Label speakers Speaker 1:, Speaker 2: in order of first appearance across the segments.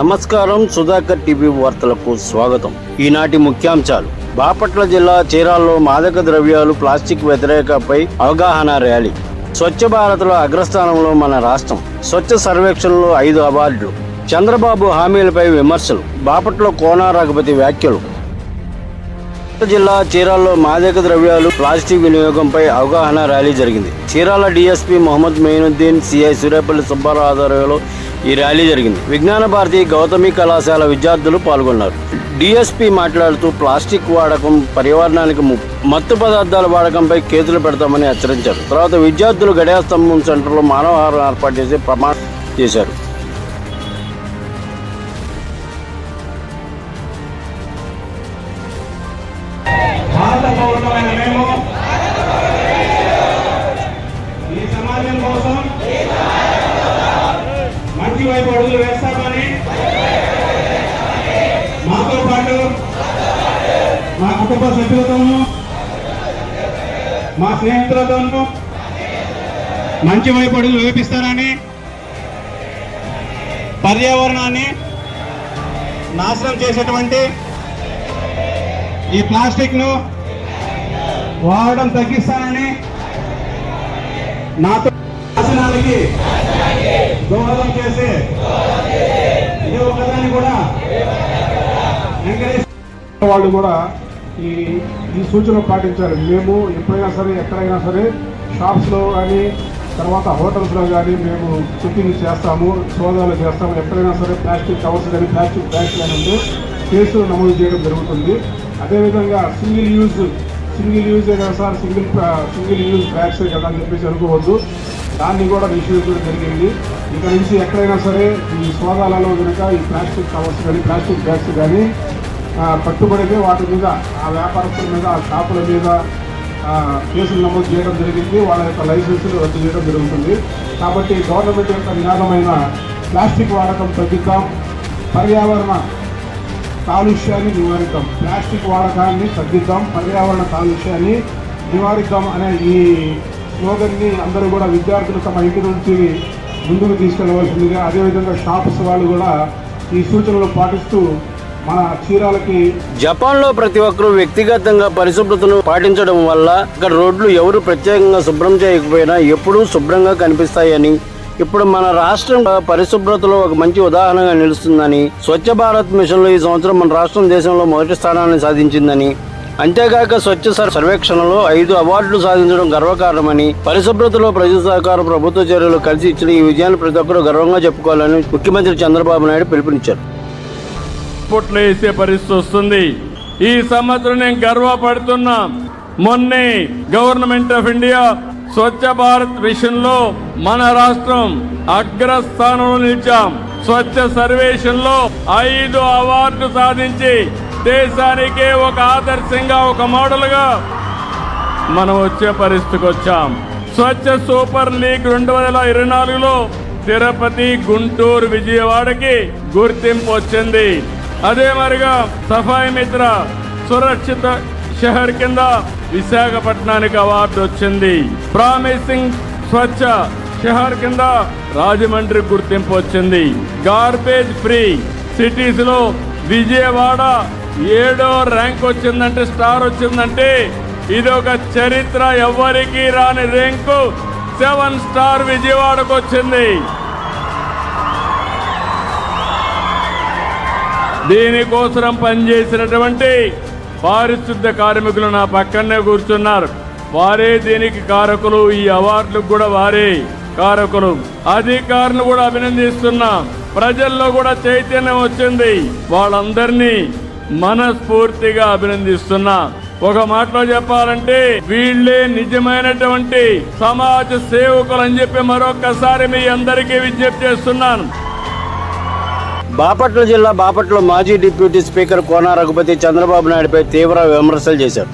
Speaker 1: నమస్కారం సుధాకర్ టీవీ వార్తలకు స్వాగతం. ఈనాటి ముఖ్యాంశాలు. బాపట్ల జిల్లా చీరాల్లో మాదక ద్రవ్యాలు ప్లాస్టిక్ వ్యతిరేకపై అవగాహన ర్యాలీ. స్వచ్ఛ భారత్లో అగ్రస్థానంలో మన రాష్ట్రం. స్వచ్ఛ సర్వేక్షణలో ఐదు అవార్డులు. చంద్రబాబు హామీలపై విమర్శలు. బాపట్ల కోన రఘుపతి వ్యాఖ్యలు. జిల్లా చీరాల్లో మాదక ద్రవ్యాలు ప్లాస్టిక్ వినియోగంపై అవగాహన ర్యాలీ జరిగింది. చీరాల డీఎస్పీ మొహమ్మద్ మెయినుద్దీన్ సిఐ సూర్యాపల్లి సుబ్బారావు ఆధ్వర్యంలో ఈ ర్యాలీ జరిగింది. విజ్ఞాన భారతి గౌతమి కళాశాల విద్యార్థులు పాల్గొన్నారు. డిఎస్పీ మాట్లాడుతూ ప్లాస్టిక్ వాడకం పర్యావరణానికి మత్తు పదార్థాల వాడకంపై కేసులు పెడతామని హెచ్చరించారు. తర్వాత విద్యార్థులు గడియా స్తంభం సెంటర్లో మానవహారం ఏర్పాటు చేసి ప్రమాణం చేశారు.
Speaker 2: కుటుంబ సభ్యులతోనూ మా స్నేహితులతోనూ మంచి వైపు అడుగులు పర్యావరణాన్ని నాశనం చేసేటువంటి ఈ ప్లాస్టిక్ను వాడడం తగ్గిస్తానని నాతో నాశనాలకి దోహదం చేసే ఏ ఒక్కదాన్ని కూడా ఎంకరేజ్
Speaker 3: వాళ్ళు కూడా ఈ ఈ సూచనలు పాటించాలి. మేము ఎప్పుడైనా సరే ఎక్కడైనా సరే షాప్స్లో కానీ తర్వాత హోటల్స్లో కానీ మేము చెక్కింగ్ చేస్తాము సోదాలు చేస్తాము. ఎక్కడైనా సరే ప్లాస్టిక్ కవర్స్ కానీ ప్లాస్టిక్ బ్యాగ్స్ కానీ ఉంటే కేసులు నమోదు చేయడం జరుగుతుంది. అదేవిధంగా సింగిల్ యూజ్ సింగిల్ యూజే కదా sir single single use bags కదా అని చెప్పేసి అనుకోవద్దు. దాన్ని కూడా నిషేధించడం జరిగింది. ఇక నుంచి ఎక్కడైనా సరే ఈ సోదాలలో కనుక ఈ ప్లాస్టిక్ కవర్స్ కానీ ప్లాస్టిక్ బ్యాగ్స్ కానీ పట్టుబడితే వాటి మీద ఆ వ్యాపారస్తుల మీద ఆ షాపుల మీద కేసులు నమోదు చేయడం జరిగింది. వాళ్ళ యొక్క లైసెన్సులు రద్దు చేయడం జరుగుతుంది. కాబట్టి గవర్నమెంట్ యొక్క నినాదమైన ప్లాస్టిక్ వాడకం తగ్గిద్దాం. పర్యావరణ కాలుష్యాన్ని నివారిద్దాం. ప్లాస్టిక్ వాడకాన్ని తగ్గిద్దాం. పర్యావరణ కాలుష్యాన్ని నివారిద్దాం అనే ఈ స్లోగన్ని అందరూ కూడా విద్యార్థులు తమ ఇంటి నుంచి ముందుకు తీసుకెళ్ళవలసిందిగా అదేవిధంగా షాప్స్ వాళ్ళు కూడా ఈ సూచనలు పాటిస్తూ మన చీరాలకి
Speaker 1: జపాన్లో ప్రతి ఒక్కరూ వ్యక్తిగతంగా పరిశుభ్రతను పాటించడం వల్ల ఇక్కడ రోడ్లు ఎవరు ప్రత్యేకంగా శుభ్రం చేయకపోయినా ఎప్పుడూ శుభ్రంగా కనిపిస్తాయని. ఇప్పుడు మన రాష్ట్రం పరిశుభ్రతలో ఒక మంచి ఉదాహరణగా నిలుస్తుందని స్వచ్ఛ భారత్ మిషన్లో ఈ సంవత్సరం మన రాష్ట్రం దేశంలో మొదటి స్థానాన్ని సాధించిందని. అంతేగాక స్వచ్ఛ సర్వేక్షణలో ఐదు అవార్డులు సాధించడం గర్వకారణమని పరిశుభ్రతలో ప్రజల సహకారం ప్రభుత్వ చర్యలు కలిసి ఇచ్చిన ఈ విజయాన్ని ప్రతి ఒక్కరూ గర్వంగా చెప్పుకోవాలని ముఖ్యమంత్రి చంద్రబాబు నాయుడు పిలుపునిచ్చారు.
Speaker 4: పుట్లు వేసే పరిస్థితి వస్తుంది. ఈ సంవత్సరం నేను గర్వపడుతున్నా. మొన్నే government of India Swachh Bharat విషయంలో మన రాష్ట్రం అగ్రస్థానంలో నిలిచాం. స్వచ్ఛ సర్వేక్షణలో ఐదు అవార్డు సాధించి దేశానికే ఒక ఆదర్శంగా ఒక మోడల్గా మనం వచ్చే పరిస్థితికి వచ్చాం. స్వచ్ఛ సూపర్ లీగ్ రెండు వేల ఇరవై నాలుగులో తిరుపతి గుంటూరు విజయవాడకి గుర్తింపు వచ్చింది. అదే మరిగా సఫాయి మిత్ర సురక్షిత షహర్ కింద విశాఖపట్నానికి అవార్డు వచ్చింది. ప్రామిసింగ్ స్వచ్ఛ షహర్ కింద రాజమండ్రి గుర్తింపు వచ్చింది. గార్బేజ్ ఫ్రీ సిటీస్లో విజయవాడ ఏడో ర్యాంక్ వచ్చిందంటే స్టార్ వచ్చిందంటే ఇది ఒక చరిత్ర ఎవ్వరికీ రాని ర్యాంకు సెవెన్ స్టార్ విజయవాడకు వచ్చింది. దీనికోసం పనిచేసినటువంటి పారిశుద్ధ కార్మికులు నా పక్కనే కూర్చున్నారు. వారే దీనికి కారకులు ఈ అవార్డులకు కూడా వారే కారకులు. అధికారులు కూడా అభినందిస్తున్నా. ప్రజల్లో కూడా చైతన్యం వచ్చింది. వాళ్ళందరినీ మనస్ఫూర్తిగా అభినందిస్తున్నా. ఒక మాటలో చెప్పాలంటే వీళ్ళే నిజమైనటువంటి సమాజ సేవకులు అని చెప్పి మరొకసారి మీ అందరికీ విజ్ఞప్తి చేస్తున్నాను.
Speaker 1: బాపట్ల జిల్లా బాపట్ల మాజీ డిప్యూటీ స్పీకర్ కోన రఘుపతి చంద్రబాబు నాయుడుపై తీవ్ర విమర్శలు చేశారు.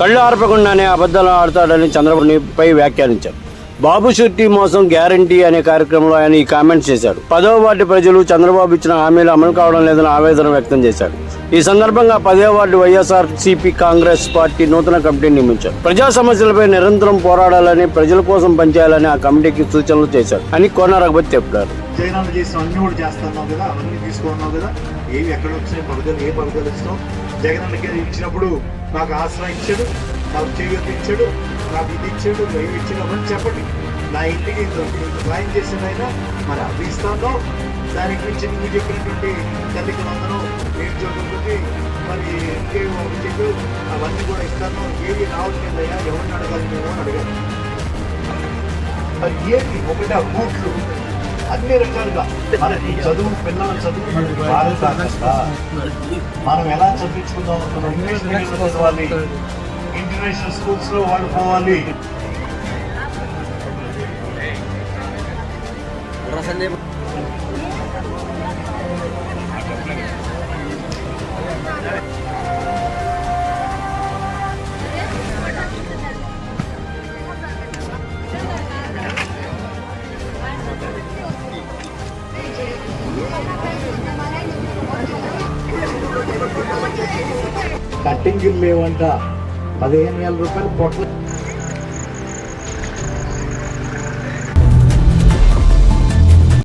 Speaker 1: కళ్ళు ఆర్పకుండానే అబద్ధాలు ఆడతాడని చంద్రబాబుపై వ్యాఖ్యానించారు. బాబు షుర్టీ మోసం గ్యారంటీ అనే కార్యక్రమంలో ఆయన ఈ కామెంట్స్ చేశాడు పదవ వార్డు ప్రజలు చంద్రబాబు ఇచ్చిన హామీలు అమలు కావడం లేదని ఆవేదన వ్యక్తం చేశాడు ఈ సందర్భంగా పదవ ward YSR CP Congress party నూతన కమిటీని నియమించారు. ప్రజా సమస్యలపై నిరంతరం పోరాడాలని ప్రజల కోసం పనిచేయాలని ఆ కమిటీకి సూచనలు చేశారు అని కోన రఘుపతి చెప్పారు
Speaker 5: ఏవి ఎక్కడ వచ్చినాయి ఏ జగనన్నకి ఇచ్చినప్పుడు నాకు ఆశ్రయం ఇచ్చాడు నాకు చేయూత ఇచ్చాడు నాకు ఇది ఇచ్చాడు ఇచ్చాడు అవన్నీ చెప్పండి. నా ఇంటికి క్లైమ్ చేసిన ఆయన మరి అవి ఇస్తాను దానికి మించి నువ్వు చెప్పినటువంటి తల్లికి వందనం నిరుద్యోగులకి మరి ఇంకే చెప్పు అవన్నీ కూడా ఇస్తాను? ఏవి రావట్లేదయ్యా? ఎవరిని అడగాలి మేము అని అడగాలి మరి ఏంటి ఒకటి ఆ బూట్లు. అన్ని రకాలుగా. మన చదువు పిల్లల చదువు మనం ఎలా చదివించుకుందాం అనుకున్నాం? ఇంగ్లీష్ మీడియంలో చదవాలి. ఇంటర్నేషనల్ స్కూల్స్ లో వాళ్ళు పోవాలి కట్టింగ్ లేవంట పదిహేను వేల రూపాయలు పొట్ల